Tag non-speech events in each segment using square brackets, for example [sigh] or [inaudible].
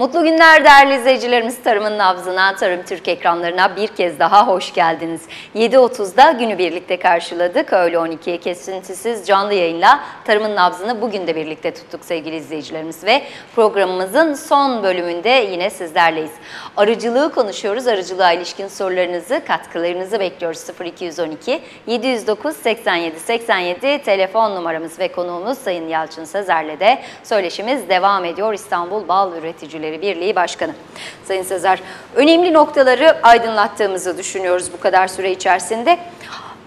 Mutlu günler değerli izleyicilerimiz. Tarımın nabzına, Tarım Türk ekranlarına bir kez daha hoş geldiniz. 7.30'da günü birlikte karşıladık. Öğle 12'ye kesintisiz canlı yayınla Tarımın nabzını bugün de birlikte tuttuk sevgili izleyicilerimiz. Ve programımızın son bölümünde yine sizlerleyiz. Arıcılığı konuşuyoruz. Arıcılığa ilişkin sorularınızı, katkılarınızı bekliyoruz. 0212 709 87 87 telefon numaramız ve konuğumuz Sayın Yalçın Sezer'le de söyleşimiz devam ediyor. İstanbul Bal Üreticileri Birliği Başkanı. Sayın Sezer, önemli noktaları aydınlattığımızı düşünüyoruz bu kadar süre içerisinde.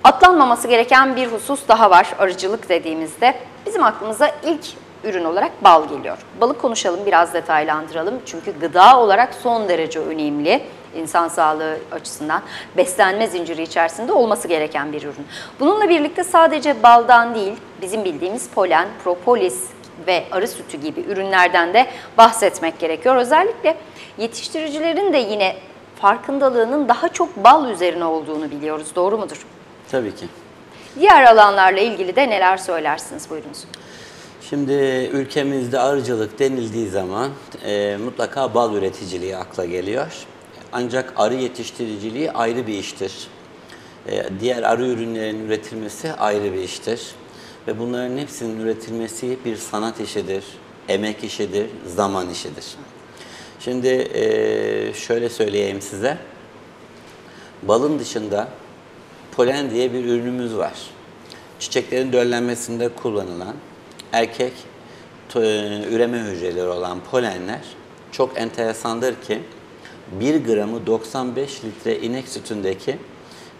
Atlanmaması gereken bir husus daha var arıcılık dediğimizde. Bizim aklımıza ilk ürün olarak bal geliyor. Balık konuşalım, biraz detaylandıralım. Çünkü gıda olarak son derece önemli insan sağlığı açısından beslenme zinciri içerisinde olması gereken bir ürün. Bununla birlikte sadece baldan değil, bizim bildiğimiz polen, propolis ve arı sütü gibi ürünlerden de bahsetmek gerekiyor. Özellikle yetiştiricilerin de yine farkındalığının daha çok bal üzerine olduğunu biliyoruz. Doğru mudur? Tabii ki. Diğer alanlarla ilgili de neler söylersiniz buyurunuz. Şimdi ülkemizde arıcılık denildiği zaman e, mutlaka bal üreticiliği akla geliyor. Ancak arı yetiştiriciliği ayrı bir iştir. E, diğer arı ürünlerinin üretilmesi ayrı bir iştir. Ve bunların hepsinin üretilmesi bir sanat işidir, emek işidir, zaman işidir. Şimdi e, şöyle söyleyeyim size. Balın dışında polen diye bir ürünümüz var. Çiçeklerin döllenmesinde kullanılan erkek üreme hücreleri olan polenler çok enteresandır ki 1 gramı 95 litre inek sütündeki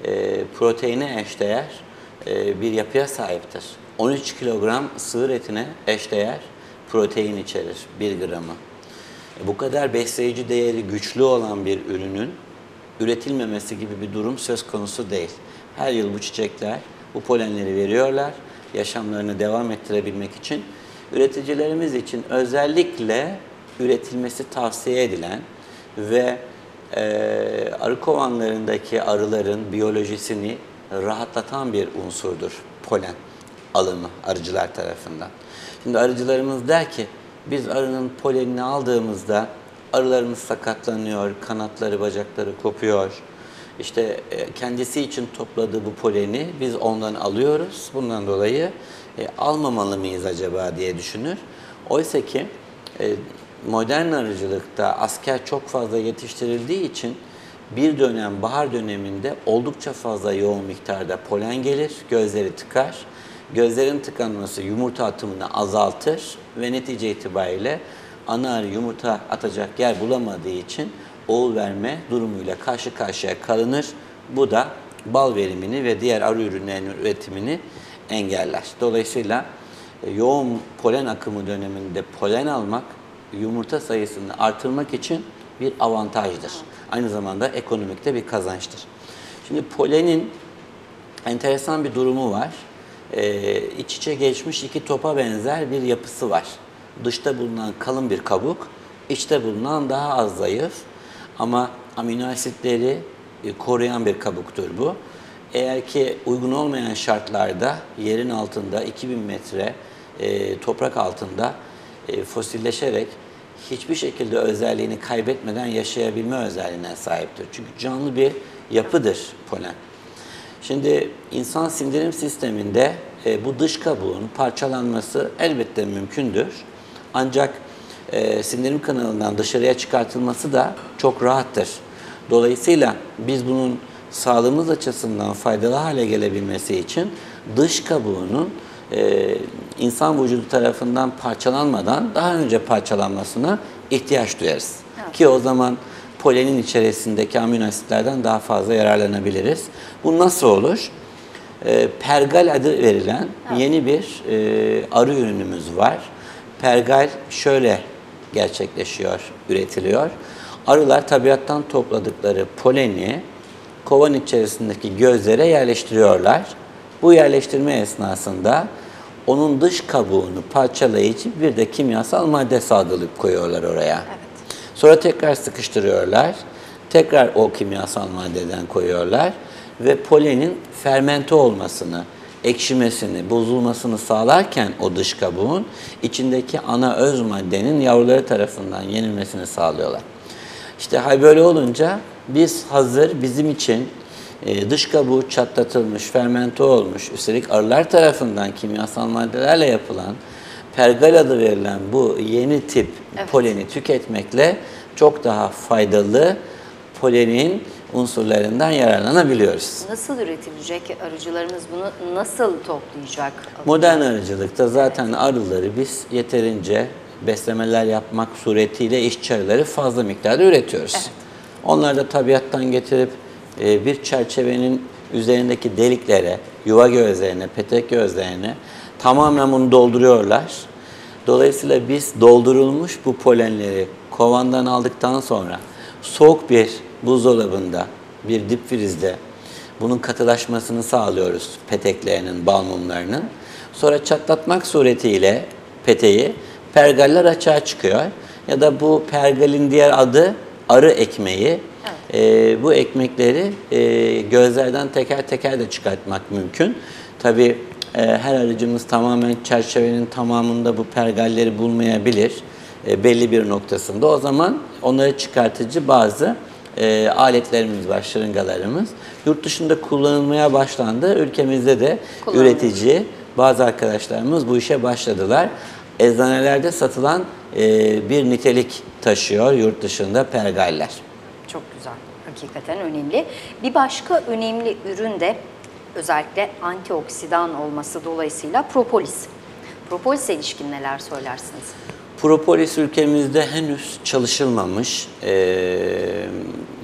e, proteine eşdeğer e, bir yapıya sahiptir. 13 kilogram sığır etine eşdeğer protein içerir 1 gramı. E, bu kadar besleyici değeri güçlü olan bir ürünün üretilmemesi gibi bir durum söz konusu değil. Her yıl bu çiçekler bu polenleri veriyorlar. Yaşamlarını devam ettirebilmek için üreticilerimiz için özellikle üretilmesi tavsiye edilen ve e, arı kovanlarındaki arıların biyolojisini rahatlatan bir unsurdur polen alımı arıcılar tarafından. Şimdi arıcılarımız der ki biz arının polenini aldığımızda arılarımız sakatlanıyor, kanatları, bacakları kopuyor. İşte kendisi için topladığı bu poleni biz ondan alıyoruz. Bundan dolayı e, almamalı mıyız acaba diye düşünür. Oysa ki e, modern arıcılıkta asker çok fazla yetiştirildiği için bir dönem bahar döneminde oldukça fazla yoğun miktarda polen gelir, gözleri tıkar. Gözlerin tıkanması yumurta atımını azaltır ve netice itibariyle ana arı yumurta atacak yer bulamadığı için oğul verme durumuyla karşı karşıya kalınır. Bu da bal verimini ve diğer arı ürünlerinin üretimini engeller. Dolayısıyla e, yoğun polen akımı döneminde polen almak yumurta sayısını artırmak için bir avantajdır. Aynı zamanda ekonomikte bir kazançtır. Şimdi polenin enteresan bir durumu var. Ee, iç içe geçmiş iki topa benzer bir yapısı var. Dışta bulunan kalın bir kabuk, içte bulunan daha az zayıf ama amino asitleri e, koruyan bir kabuktur bu. Eğer ki uygun olmayan şartlarda yerin altında 2000 metre e, toprak altında e, fosilleşerek hiçbir şekilde özelliğini kaybetmeden yaşayabilme özelliğine sahiptir. Çünkü canlı bir yapıdır polen. Şimdi insan sindirim sisteminde e, bu dış kabuğun parçalanması elbette mümkündür. Ancak e, sindirim kanalından dışarıya çıkartılması da çok rahattır. Dolayısıyla biz bunun sağlığımız açısından faydalı hale gelebilmesi için dış kabuğunun e, insan vücudu tarafından parçalanmadan daha önce parçalanmasına ihtiyaç duyarız. Evet. Ki o zaman polenin içerisindeki amino asitlerden daha fazla yararlanabiliriz. Bu nasıl olur? E, pergal adı verilen evet. yeni bir e, arı ürünümüz var. Pergal şöyle gerçekleşiyor, üretiliyor. Arılar tabiattan topladıkları poleni kovan içerisindeki gözlere yerleştiriyorlar. Bu yerleştirme esnasında onun dış kabuğunu parçalayıcı bir de kimyasal madde salgılayıp koyuyorlar oraya. Evet. Sonra tekrar sıkıştırıyorlar. Tekrar o kimyasal maddeden koyuyorlar ve polenin fermente olmasını, ekşimesini, bozulmasını sağlarken o dış kabuğun içindeki ana öz maddenin yavruları tarafından yenilmesini sağlıyorlar. İşte hal böyle olunca biz hazır bizim için e, dış kabuğu çatlatılmış, fermente olmuş, üstelik arılar tarafından kimyasal maddelerle yapılan pergal adı verilen bu yeni tip Evet. poleni tüketmekle çok daha faydalı polenin unsurlarından yararlanabiliyoruz. Nasıl üretilecek? Arıcılarımız bunu nasıl toplayacak? Modern arıcılıkta zaten arıları biz yeterince beslemeler yapmak suretiyle işçi arıları fazla miktarda üretiyoruz. Onlar da tabiattan getirip e, bir çerçevenin üzerindeki deliklere, yuva gözlerine, petek gözlerine tamamen bunu dolduruyorlar. Dolayısıyla biz doldurulmuş bu polenleri kovandan aldıktan sonra soğuk bir buzdolabında, bir dip frizde bunun katılaşmasını sağlıyoruz peteklerinin, bal mumlarının. Sonra çatlatmak suretiyle peteği pergaller açığa çıkıyor. Ya da bu pergalin diğer adı arı ekmeği. Ee, bu ekmekleri e, gözlerden teker teker de çıkartmak mümkün. Tabii e, her arıcımız tamamen çerçevenin tamamında bu pergalleri bulmayabilir e, belli bir noktasında. O zaman onları çıkartıcı bazı e, aletlerimiz var, şırıngalarımız. Yurt dışında kullanılmaya başlandı. Ülkemizde de üretici bazı arkadaşlarımız bu işe başladılar. Eczanelerde satılan e, bir nitelik taşıyor yurt dışında pergaller. Çok güzel. Hakikaten önemli. Bir başka önemli ürün de özellikle antioksidan olması dolayısıyla propolis. Propolis'e ilişkin neler söylersiniz? Propolis ülkemizde henüz çalışılmamış, e,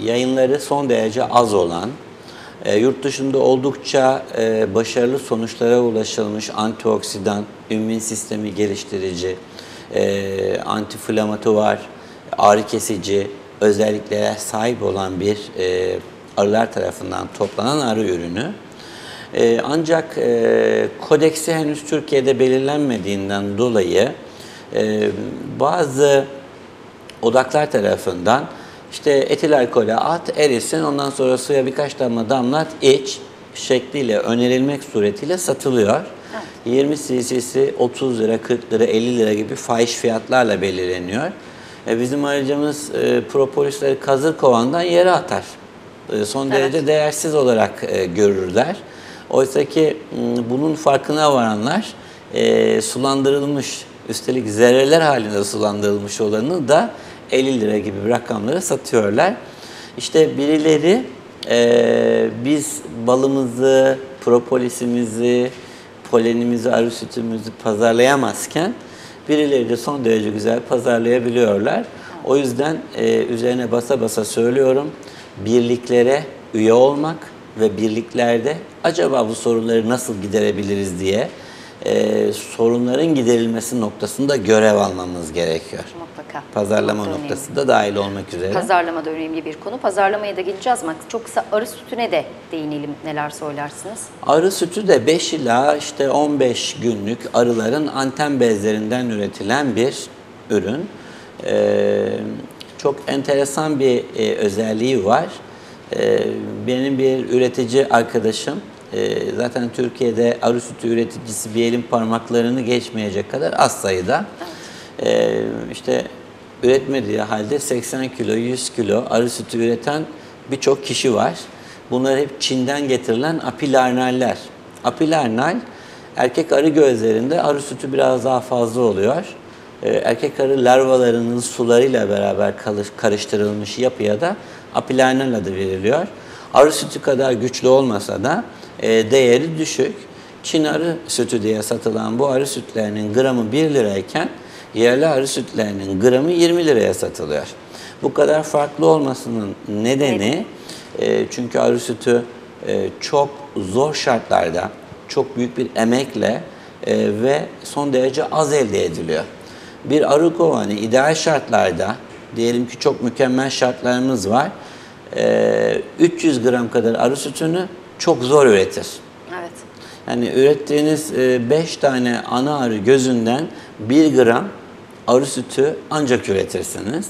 yayınları son derece az olan, e, yurt dışında oldukça e, başarılı sonuçlara ulaşılmış antioksidan, immün sistemi geliştirici, e, antiflamatuvar, ağrı kesici özelliklere sahip olan bir e, arılar tarafından toplanan arı ürünü. Ee, ancak e, kodeksi henüz Türkiye'de belirlenmediğinden dolayı e, bazı odaklar tarafından işte etil alkole at, erisin, ondan sonra suya birkaç damla damlat, iç şekliyle önerilmek suretiyle satılıyor. 20 cc'si 30 lira, 40 lira, 50 lira gibi fahiş fiyatlarla belirleniyor. E, bizim aracımız e, propolisleri kazır kovandan yere atar. E, son derece değersiz olarak e, görürler. Oysa ki m, bunun farkına varanlar e, sulandırılmış, üstelik zerreler halinde sulandırılmış olanı da 50 lira gibi rakamlara satıyorlar. İşte birileri e, biz balımızı, propolisimizi, polenimizi, arı sütümüzü pazarlayamazken birileri de son derece güzel pazarlayabiliyorlar. O yüzden e, üzerine basa basa söylüyorum, birliklere üye olmak ve birliklerde acaba bu sorunları nasıl giderebiliriz diye e, sorunların giderilmesi noktasında görev almamız gerekiyor. Mutlaka. Pazarlama Çok da önemli. noktası da dahil olmak üzere. Pazarlama da önemli bir konu. Pazarlamaya da geleceğiz ama çok kısa arı sütüne de değinelim. Neler söylersiniz? Arı sütü de 5 ila işte 15 günlük arıların anten bezlerinden üretilen bir ürün. Ee, çok enteresan bir e, özelliği var. Ee, benim bir üretici arkadaşım e, zaten Türkiye'de arı sütü üreticisi bir elin parmaklarını geçmeyecek kadar az sayıda. Ee, işte üretmediği halde 80 kilo, 100 kilo arı sütü üreten birçok kişi var. Bunlar hep Çin'den getirilen apilarnaller. Apilarnal erkek arı gözlerinde arı sütü biraz daha fazla oluyor. Ee, erkek arı larvalarının sularıyla beraber karıştırılmış yapıya da apilarnal adı veriliyor. Arı sütü kadar güçlü olmasa da e, değeri düşük. Çin arı sütü diye satılan bu arı sütlerinin gramı 1 lirayken yerli arı sütlerinin gramı 20 liraya satılıyor. Bu kadar farklı olmasının nedeni e, çünkü arı sütü e, çok zor şartlarda, çok büyük bir emekle e, ve son derece az elde ediliyor. Bir arı kovanı ideal şartlarda, diyelim ki çok mükemmel şartlarımız var, e, 300 gram kadar arı sütünü çok zor üretir. Evet. Yani ürettiğiniz 5 tane ana arı gözünden 1 gram arı sütü ancak üretirsiniz.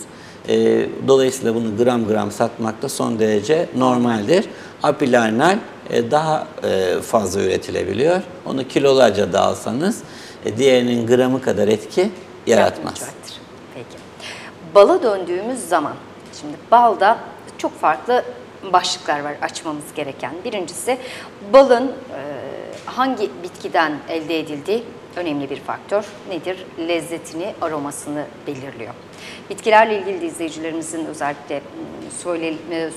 E, dolayısıyla bunu gram gram satmak da son derece normaldir. Apilarnal e, daha e, fazla üretilebiliyor. Onu kilolarca da alsanız e, diğerinin gramı kadar etki yaratmaz. Yapmayacaktır. Bala döndüğümüz zaman, şimdi balda çok farklı başlıklar var açmamız gereken. Birincisi balın hangi bitkiden elde edildiği önemli bir faktör. Nedir? Lezzetini, aromasını belirliyor. Bitkilerle ilgili izleyicilerimizin özellikle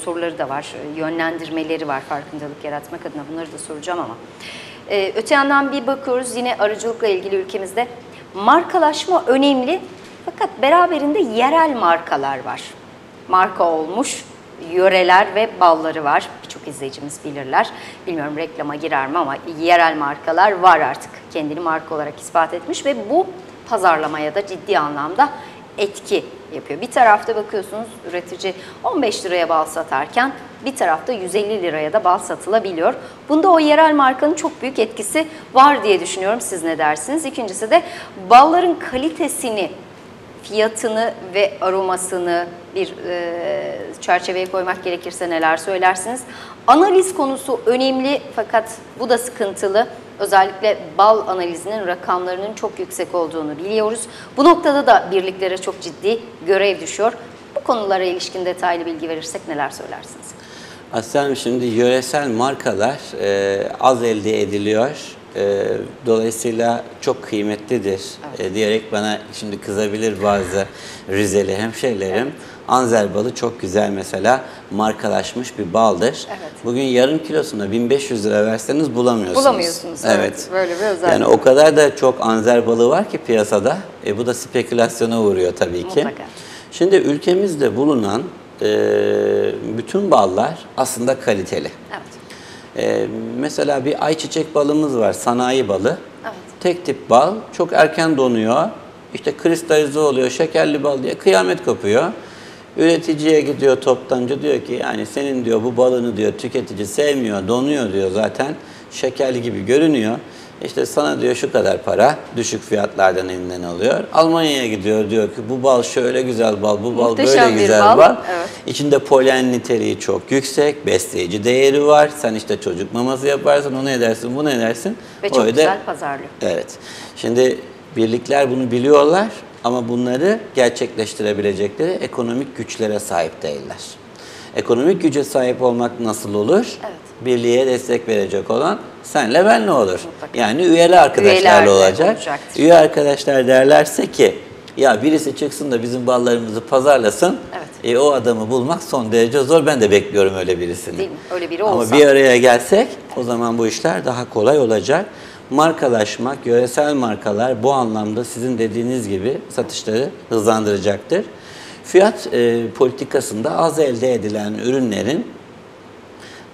soruları da var, yönlendirmeleri var farkındalık yaratmak adına bunları da soracağım ama. Öte yandan bir bakıyoruz yine arıcılıkla ilgili ülkemizde markalaşma önemli fakat beraberinde yerel markalar var. Marka olmuş yöreler ve balları var. Birçok izleyicimiz bilirler. Bilmiyorum reklama girer mi ama yerel markalar var artık. Kendini marka olarak ispat etmiş ve bu pazarlamaya da ciddi anlamda etki yapıyor. Bir tarafta bakıyorsunuz üretici 15 liraya bal satarken bir tarafta 150 liraya da bal satılabiliyor. Bunda o yerel markanın çok büyük etkisi var diye düşünüyorum. Siz ne dersiniz? İkincisi de balların kalitesini fiyatını ve aromasını bir e, çerçeveye koymak gerekirse neler söylersiniz? Analiz konusu önemli fakat bu da sıkıntılı. Özellikle bal analizinin rakamlarının çok yüksek olduğunu biliyoruz. Bu noktada da birliklere çok ciddi görev düşüyor. Bu konulara ilişkin detaylı bilgi verirsek neler söylersiniz? Aslanım şimdi yöresel markalar e, az elde ediliyor. E, dolayısıyla çok kıymetlidir e, diyerek bana şimdi kızabilir bazı Rizeli hemşehrilerim. Anzer balı çok güzel mesela markalaşmış bir baldır. Evet. Bugün yarım kilosunda 1500 lira verseniz bulamıyorsunuz. Bulamıyorsunuz, evet. Böyle bir özellik. Yani o kadar da çok anzer balığı var ki piyasada. E, bu da spekülasyona uğruyor tabii ki. Mutlaka. Şimdi ülkemizde bulunan e, bütün ballar aslında kaliteli. Evet. E, mesela bir ayçiçek balımız var, sanayi balı. Evet. Tek tip bal, çok erken donuyor. İşte kristalize oluyor, şekerli bal diye kıyamet kopuyor. Üreticiye gidiyor toptancı diyor ki yani senin diyor bu balını diyor tüketici sevmiyor, donuyor diyor zaten. Şekerli gibi görünüyor. İşte sana diyor şu kadar para düşük fiyatlardan elinden alıyor. Almanya'ya gidiyor diyor ki bu bal şöyle güzel bal, bu bal Muhteşem böyle bir güzel bal. bal. Evet. İçinde polen niteliği çok yüksek, besleyici değeri var. Sen işte çocuk maması yaparsın, onu edersin, bunu edersin. Ve çok Öyle- güzel pazarlıyor. Evet. Şimdi birlikler bunu biliyorlar ama bunları gerçekleştirebilecekleri ekonomik güçlere sahip değiller. Ekonomik güce sahip olmak nasıl olur? Evet. Birliğe destek verecek olan senle benle olur. Mutlaka. Yani üyeli arkadaşlarla olacak. olacaktır. Üye arkadaşlar derlerse ki ya birisi çıksın da bizim ballarımızı pazarlasın. Evet. E, o adamı bulmak son derece zor. Ben de bekliyorum öyle birisini. Değil mi? Öyle biri Ama olsa. bir araya gelsek o zaman bu işler daha kolay olacak. Markalaşmak, yöresel markalar bu anlamda sizin dediğiniz gibi satışları hızlandıracaktır. Fiyat e, politikasında az elde edilen ürünlerin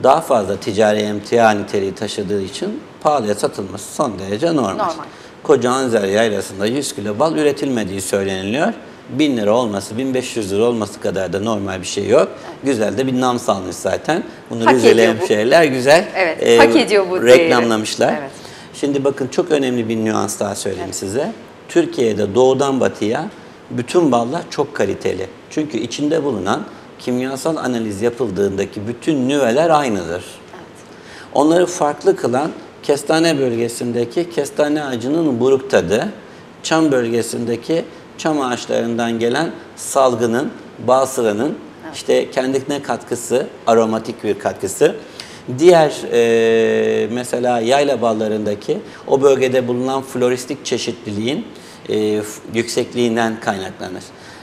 daha fazla ticari emtia niteliği taşıdığı için pahalıya satılması son derece normal. Normal. Koca Anzer Yaylası'nda 100 kilo bal üretilmediği söyleniliyor. 1000 lira olması, 1500 lira olması kadar da normal bir şey yok. Güzel de bir nam salmış zaten. Bunu Hak Rizeli hemşehriler güzel Evet, hak ediyor bu reklamlamışlar. değeri. Evet. Şimdi bakın çok önemli bir nüans daha söyleyeyim size. Türkiye'de doğudan batıya bütün ballar çok kaliteli. Çünkü içinde bulunan kimyasal analiz yapıldığındaki bütün nüveler aynıdır. Onları farklı kılan kestane bölgesindeki kestane ağacının buruk tadı, çam bölgesindeki çam ağaçlarından gelen salgının, bal sıranın işte kendine katkısı, aromatik bir katkısı. Diğer e, mesela yayla ballarındaki o bölgede bulunan floristik çeşitliliğin e, yüksekliğinden kaynaklanır.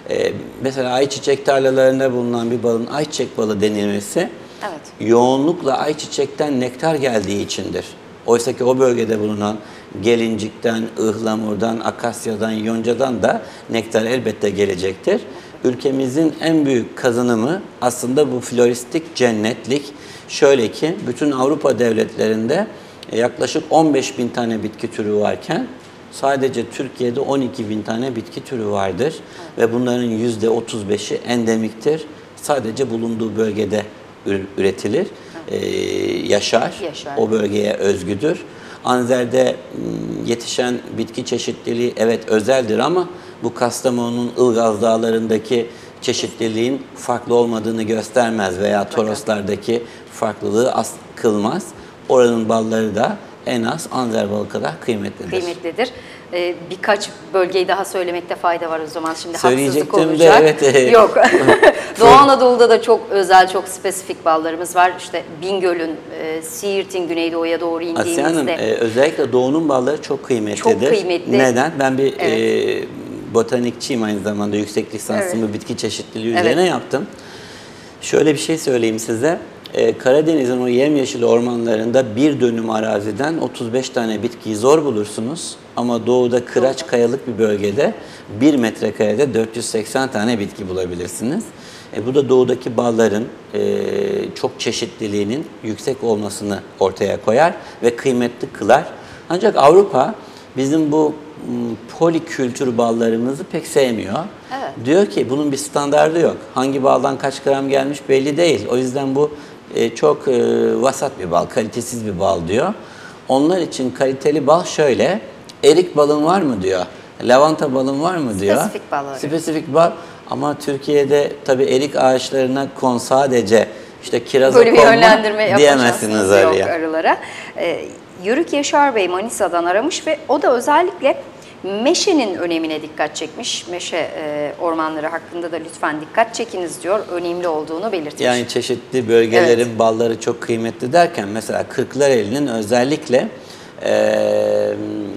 E, mesela ayçiçek tarlalarında bulunan bir balın ayçiçek balı denilmesi Evet. yoğunlukla ayçiçekten nektar geldiği içindir. Oysa ki o bölgede bulunan gelincikten, ıhlamurdan, akasyadan, yoncadan da nektar elbette gelecektir. Ülkemizin en büyük kazanımı aslında bu floristik cennetlik. Şöyle ki bütün Avrupa devletlerinde yaklaşık 15 bin tane bitki türü varken sadece Türkiye'de 12 bin tane bitki türü vardır. Ve bunların %35'i endemiktir. Sadece bulunduğu bölgede ür- üretilir, e, yaşar. Yaşar. O bölgeye özgüdür. Anzer'de yetişen bitki çeşitliliği evet özeldir ama bu Kastamonu'nun Ilgaz Dağları'ndaki çeşitliliğin farklı olmadığını göstermez veya Toroslardaki farklılığı az kılmaz. Oranın balları da en az Anzer balı kadar kıymetlidir. kıymetlidir. Ee, birkaç bölgeyi daha söylemekte fayda var o zaman şimdi haksızlık Söyleyecektim de, olacak. evet, evet. Yok. [laughs] [laughs] Doğu Anadolu'da da çok özel, çok spesifik ballarımız var. İşte Bingöl'ün, e, Siirt'in güneydoğuya doğru Asiye Hanım, indiğimizde. e, özellikle doğunun balları çok kıymetlidir. Çok kıymetli. Neden? Ben bir Evet. e, botanikçiyim aynı zamanda. Yüksek lisansımı bitki çeşitliliği Evet. üzerine yaptım. Şöyle bir şey söyleyeyim size. E, Karadeniz'in o yemyeşil ormanlarında bir dönüm araziden 35 tane bitkiyi zor bulursunuz. Ama doğuda kıraç kayalık bir bölgede 1 metrekarede 480 tane bitki bulabilirsiniz. E, bu da doğudaki balların e, çok çeşitliliğinin yüksek olmasını ortaya koyar ve kıymetli kılar. Ancak Avrupa bizim bu polikültür ballarımızı pek sevmiyor. Evet. Diyor ki bunun bir standardı yok. Hangi baldan kaç gram gelmiş belli değil. O yüzden bu e, çok e, vasat bir bal, kalitesiz bir bal diyor. Onlar için kaliteli bal şöyle. Erik balın var mı diyor. Lavanta balın var mı diyor. Spesifik bal arıyor. Spesifik bal. Ama Türkiye'de tabii erik ağaçlarına kon sadece işte kiraza Böyle bir yönlendirme diyemezsiniz şansınız yok arılara. Ee, Yörük Yaşar Bey Manisa'dan aramış ve o da özellikle meşenin önemine dikkat çekmiş. Meşe e, ormanları hakkında da lütfen dikkat çekiniz diyor. Önemli olduğunu belirtmiş. Yani çeşitli bölgelerin balları çok kıymetli derken mesela Kırklareli'nin özellikle eee,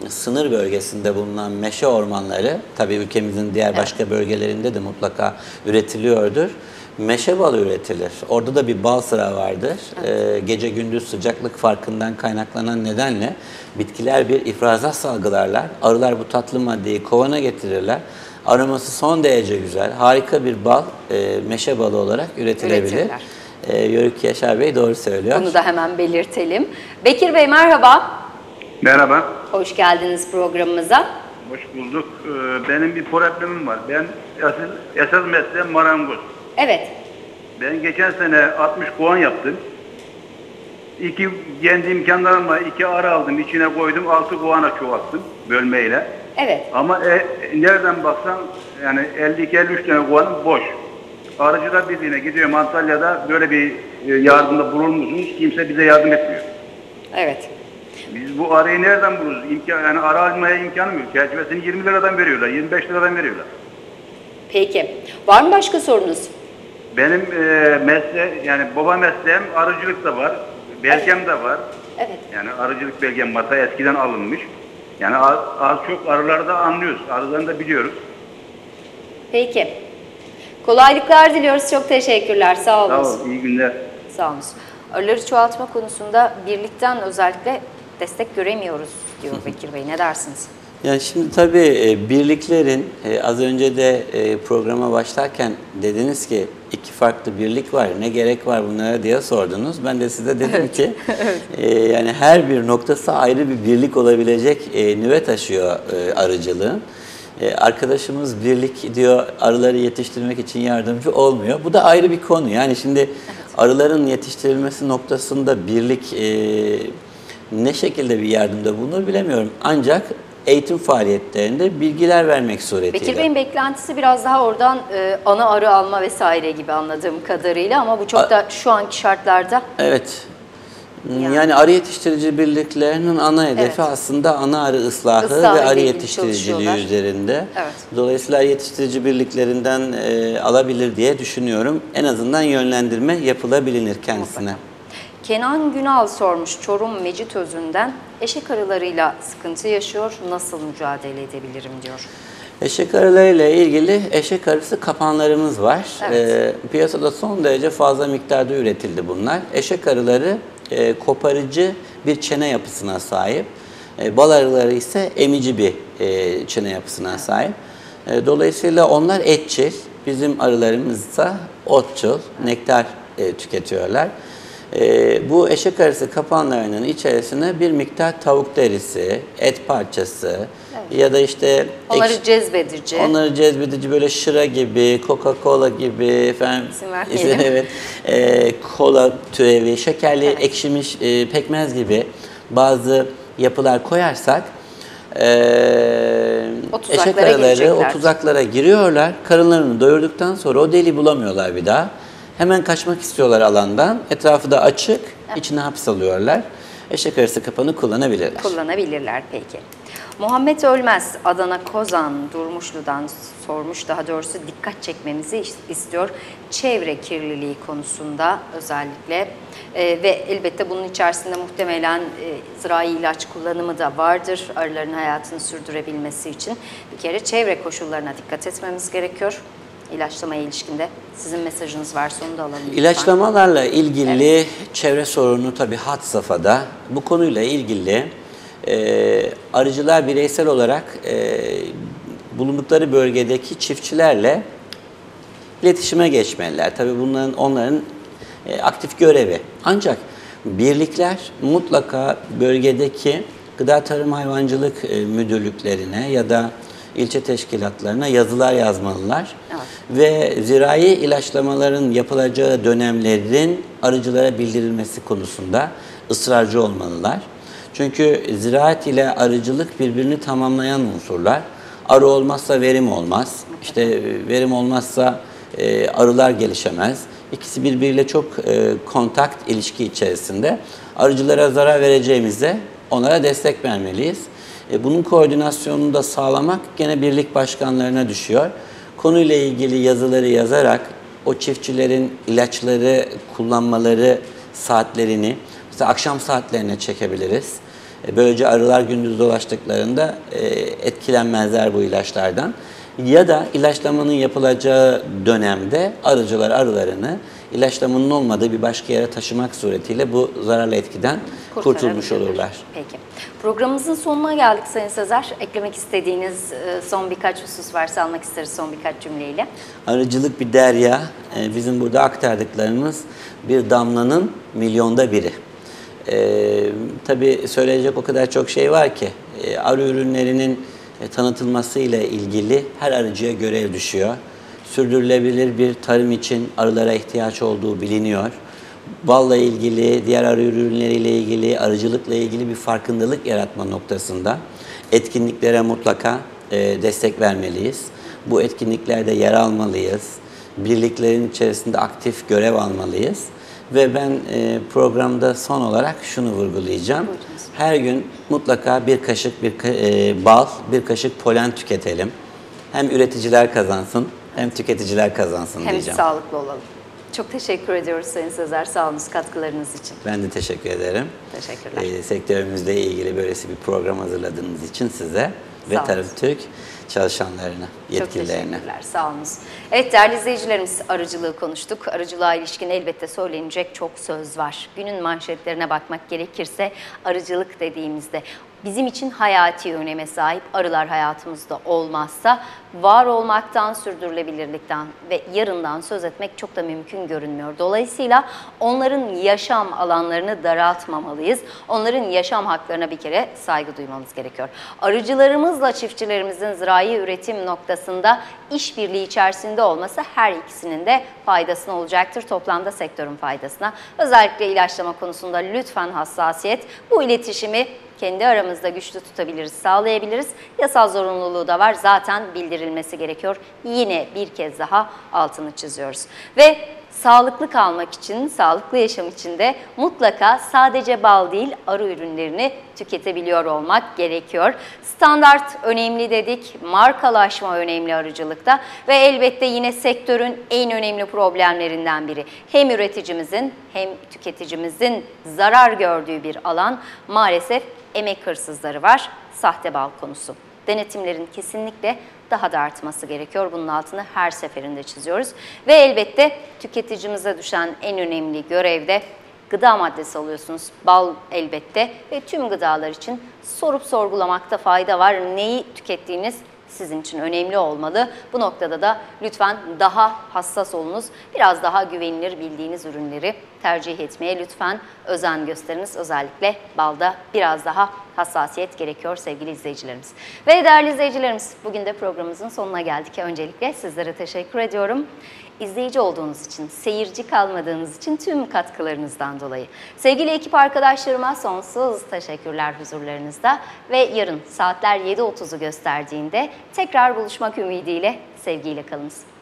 sınır bölgesinde bulunan meşe ormanları tabii ülkemizin diğer başka bölgelerinde de mutlaka üretiliyordur. Meşe balı üretilir. Orada da bir bal sıra vardır. Eee, gece gündüz sıcaklık farkından kaynaklanan nedenle bitkiler bir ifrazat salgılarlar. Arılar bu tatlı maddeyi kovana getirirler. Aroması son derece güzel. Harika bir bal, eee, meşe balı olarak üretilebilir. Üretirler. Ee, Yörük Yaşar Bey doğru söylüyor. Bunu da hemen belirtelim. Bekir Bey merhaba. Merhaba. Hoş geldiniz programımıza. Hoş bulduk. Ee, Benim bir problemim var. Ben esas, esas mesleğim marangoz. Evet. Ben geçen sene 60 kovan yaptım. İki kendi imkanlarımla iki ara aldım, içine koydum, altı kovana çoğalttım bölmeyle. Evet. Ama e, nereden baksan yani 52-53 tane kovanım boş. Arıcılar Birliği'ne gidiyorum Antalya'da böyle bir e, yardımda bulunur musunuz? Kimse bize yardım etmiyor. Evet. Biz bu arayı nereden buluruz? İmkan, yani ara almaya imkanım yok. Çerçevesini 20 liradan veriyorlar, 25 liradan veriyorlar. Peki. Var mı başka sorunuz? Benim e, mesle yani baba mesleğim arıcılık da var, belgem de var. Evet. Yani arıcılık belgem var, ta eskiden alınmış. Yani az, az çok arıları da anlıyoruz, arılarını da biliyoruz. Peki. Kolaylıklar diliyoruz. Çok teşekkürler. Sağ Sağ olun. ol, iyi günler. Sağ olun. Arıları çoğaltma konusunda birlikten özellikle destek göremiyoruz diyor [laughs] Bekir Bey. Ne dersiniz? Yani şimdi tabii e, birliklerin e, az önce de e, programa başlarken dediniz ki iki farklı birlik var. Ne gerek var bunlara diye sordunuz. Ben de size dedim ki [laughs] e, yani her bir noktası ayrı bir birlik olabilecek e, nüve taşıyor e, arıcılığın. E, arkadaşımız birlik diyor arıları yetiştirmek için yardımcı olmuyor. Bu da ayrı bir konu. Yani şimdi arıların yetiştirilmesi noktasında birlik e, ne şekilde bir yardımda bulunur bilemiyorum. Ancak eğitim faaliyetlerinde bilgiler vermek suretiyle. Bekir Bey'in beklentisi biraz daha oradan e, ana arı alma vesaire gibi anladığım kadarıyla ama bu çok da şu anki şartlarda Evet. Yani- Yani, arı yetiştirici birliklerinin ana hedefi Evet. aslında ana arı ıslahı, Islahı ve arı yetiştiriciliği üzerinde. Evet. Dolayısıyla yetiştirici birliklerinden e, alabilir diye düşünüyorum. En azından yönlendirme yapılabilir kendisine. Kenan Günal sormuş Çorum Mecitözü'nden eşek arılarıyla sıkıntı yaşıyor. Nasıl mücadele edebilirim diyor. Eşek arılarıyla ilgili eşek arısı kapanlarımız var. Evet. Ee, piyasada son derece fazla miktarda üretildi bunlar. Eşek arıları e, koparıcı bir çene yapısına sahip. E, bal arıları ise emici bir e, çene yapısına sahip. E, dolayısıyla onlar etçil. Bizim arılarımız ise otçul, nektar e, tüketiyorlar. E, bu eşek arısı kapanlarının içerisine bir miktar tavuk derisi, et parçası ya da işte Onları ekşi- cezbedici. Onları cezbedici böyle şıra gibi, Coca-Cola gibi efendim. İsim [laughs] evet. E, kola türevi, şekerli, ekşimiş e, pekmez gibi bazı yapılar koyarsak e, eşek arıları o tuzaklara giriyorlar. Karınlarını doyurduktan sonra o deliği bulamıyorlar bir daha. Hemen kaçmak istiyorlar alandan. Etrafı da açık. içine hapis alıyorlar. Eşek arısı kapanı kullanabilirler. kullanabilirler peki. Muhammed Ölmez Adana Kozan Durmuşlu'dan sormuş daha doğrusu dikkat çekmemizi is- istiyor. Çevre kirliliği konusunda özellikle Ee, ve elbette bunun içerisinde muhtemelen e, zirai ilaç kullanımı da vardır arıların hayatını sürdürebilmesi için. Bir kere çevre koşullarına dikkat etmemiz gerekiyor. İlaçlamaya ilişkinde sizin mesajınız varsa onu da alalım. lütfen. İlaçlamalarla ilgili çevre sorunu tabii had safhada. Bu konuyla ilgili e, arıcılar bireysel olarak e, bulundukları bölgedeki çiftçilerle iletişime geçmeliler. Tabii bunların onların e, aktif görevi. Ancak birlikler mutlaka bölgedeki gıda tarım hayvancılık e, müdürlüklerine ya da ilçe teşkilatlarına yazılar yazmalılar. Ve zirai ilaçlamaların yapılacağı dönemlerin arıcılara bildirilmesi konusunda ısrarcı olmalılar. Çünkü ziraat ile arıcılık birbirini tamamlayan unsurlar. Arı olmazsa verim olmaz. İşte e, verim olmazsa e, arılar gelişemez. İkisi birbiriyle çok e, kontakt ilişki içerisinde. Arıcılara zarar vereceğimize onlara destek vermeliyiz. E, bunun koordinasyonunu da sağlamak gene birlik başkanlarına düşüyor. Konuyla ilgili yazıları yazarak o çiftçilerin ilaçları kullanmaları saatlerini mesela akşam saatlerine çekebiliriz. E, Böylece arılar gündüz dolaştıklarında e, etkilenmezler bu ilaçlardan. Ya da ilaçlamanın yapılacağı dönemde arıcılar arılarını ilaçlamanın olmadığı bir başka yere taşımak suretiyle bu zararlı etkiden kurtulmuş olurlar. Peki. Programımızın sonuna geldik Sayın Sezer. Eklemek istediğiniz e, son birkaç husus varsa almak isteriz son birkaç cümleyle. Arıcılık bir derya. Ee, Bizim burada aktardıklarımız bir damlanın milyonda biri. Ee, tabii söyleyecek o kadar çok şey var ki e, arı ürünlerinin e, tanıtılması ile ilgili her arıcıya görev düşüyor. Sürdürülebilir bir tarım için arılara ihtiyaç olduğu biliniyor. Balla ilgili, diğer arı ürünleriyle ilgili, arıcılıkla ilgili bir farkındalık yaratma noktasında etkinliklere mutlaka e, destek vermeliyiz. Bu etkinliklerde yer almalıyız. Birliklerin içerisinde aktif görev almalıyız. Ve ben e, programda son olarak şunu vurgulayacağım. Her gün mutlaka bir kaşık bir e, bal, bir kaşık polen tüketelim. Hem üreticiler kazansın, hem tüketiciler kazansın Hem diyeceğim. sağlıklı olalım. Çok teşekkür ediyoruz Sayın Sezer. Sağ olun katkılarınız için. Ben de teşekkür ederim. Teşekkürler. E, sektörümüzle ilgili böylesi bir program hazırladığınız için size ve. Tarım Türk çalışanlarına, Çok yetkililerine. teşekkürler. Sağ olunuz. Evet değerli izleyicilerimiz arıcılığı konuştuk. Arıcılığa ilişkin elbette söylenecek çok söz var. Günün manşetlerine bakmak gerekirse arıcılık dediğimizde bizim için hayati öneme sahip arılar hayatımızda olmazsa var olmaktan, sürdürülebilirlikten ve yarından söz etmek çok da mümkün görünmüyor. Dolayısıyla onların yaşam alanlarını daraltmamalıyız. Onların yaşam haklarına bir kere saygı duymamız gerekiyor. Arıcılarımızla çiftçilerimizin zirai üretim noktasında işbirliği içerisinde olması her ikisinin de faydasına olacaktır. Toplamda sektörün faydasına. Özellikle ilaçlama konusunda lütfen hassasiyet. Bu iletişimi kendi aramızda güçlü tutabiliriz, sağlayabiliriz. Yasal zorunluluğu da var. Zaten bildirilmesi gerekiyor. Yine bir kez daha altını çiziyoruz. Ve sağlıklı kalmak için, sağlıklı yaşam için de mutlaka sadece bal değil arı ürünlerini tüketebiliyor olmak gerekiyor. Standart önemli dedik, markalaşma önemli arıcılıkta ve elbette yine sektörün en önemli problemlerinden biri. Hem üreticimizin hem tüketicimizin zarar gördüğü bir alan maalesef emek hırsızları var, sahte bal konusu. Denetimlerin kesinlikle daha da artması gerekiyor. Bunun altını her seferinde çiziyoruz. Ve elbette tüketicimize düşen en önemli görev de gıda maddesi alıyorsunuz. Bal elbette ve tüm gıdalar için sorup sorgulamakta fayda var. Neyi tükettiğiniz sizin için önemli olmalı. Bu noktada da lütfen daha hassas olunuz. Biraz daha güvenilir bildiğiniz ürünleri tercih etmeye lütfen özen gösteriniz. Özellikle balda biraz daha hassasiyet gerekiyor sevgili izleyicilerimiz. Ve değerli izleyicilerimiz bugün de programımızın sonuna geldik. Öncelikle sizlere teşekkür ediyorum. İzleyici olduğunuz için, seyirci kalmadığınız için tüm katkılarınızdan dolayı. Sevgili ekip arkadaşlarıma sonsuz teşekkürler huzurlarınızda ve yarın saatler 7.30'u gösterdiğinde tekrar buluşmak ümidiyle sevgiyle kalınız.